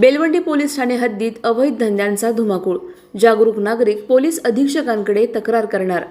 Belwandi police Thane हद्दीत अवैध धंद्यांचा धुमाकूळ. जागरूक नागरिक पोलीस अधीक्षकांकडे तक्रार करणार.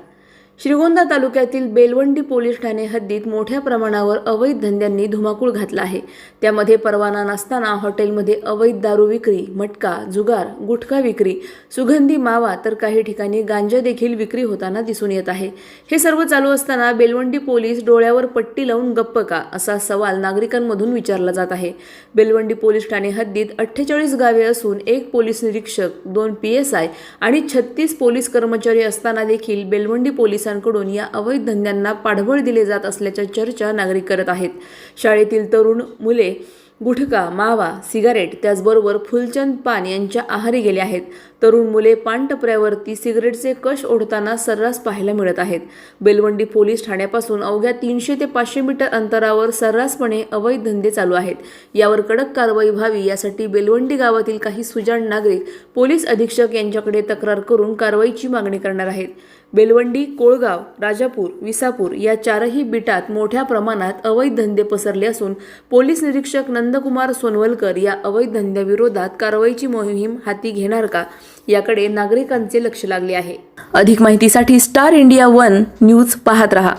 श्रीगोंदा तालुक्यातील बेलवंडी पोलीस ठाणे हद्दीत मोठ्या प्रमाणावर अवैध धंद्यांनी धुमाकूळ घातला आहे. त्यामध्ये परवाना नसताना हॉटेलमध्ये अवैध दारू विक्री मटका जुगार गुटखा विक्री सुगंधी मावा तर काही ठिकाणी गांजा देखील विक्री होताना दिसून येत आहे. हे सर्व चालू असताना बेलवंडी पोलीस डोळ्यावर पट्टी लावून गप्प का असा सवाल नागरिकांमधून विचारला जात आहे. बेलवंडी पोलीस ठाणे हद्दीत अठ्ठेचाळीस गावे असून एक पोलीस निरीक्षक दोन पी एस आय आणि छत्तीस पोलीस कर्मचारी असताना देखील बेलवंडी पोलिसांकडून या अवैध धंद्यांना पाठबळ दिले जात असल्याच्या चर्चा नागरिक करत आहेत. शाळेतील तरुण मुले गुटखा मावा सिगारेट त्याचबरोबर फुलचंद पान यांच्या आहारी गेले आहेत. तरुण मुले पानटपऱ्यावरती सिगारेटचे कश ओढताना सर्रास पाहायला मिळत आहेत. बेलवंडी पोलीस ठाण्यापासून अवघ्या तीनशे ते पाचशे मीटर अंतरावर सर्रासपणे अवैध धंदे चालू आहेत. यावर कडक कारवाई व्हावी यासाठी बेलवंडी गावातील काही सुजाण नागरिक पोलीस अधीक्षक यांच्याकडे तक्रार करून कारवाईची मागणी करणार आहेत. बेलवंडी कोळगाव राजापूर विसापूर या चारही बिटात मोठ्या प्रमाणात अवैध धंदे पसरले असून पोलीस निरीक्षक नंदकुमार सोनवलकर या अवैध धंद्याविरोधात कारवाईची मोहीम हाती घेणार का? याकडे नागरिकांचे लक्ष लागले आहे. अधिक माहितीसाठी स्टार इंडिया वन न्यूज पाहत रहा.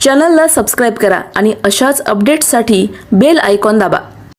चॅनलला सबस्क्राईब करा आणि अशाच अपडेट्ससाठी बेल आयकॉन दाबा.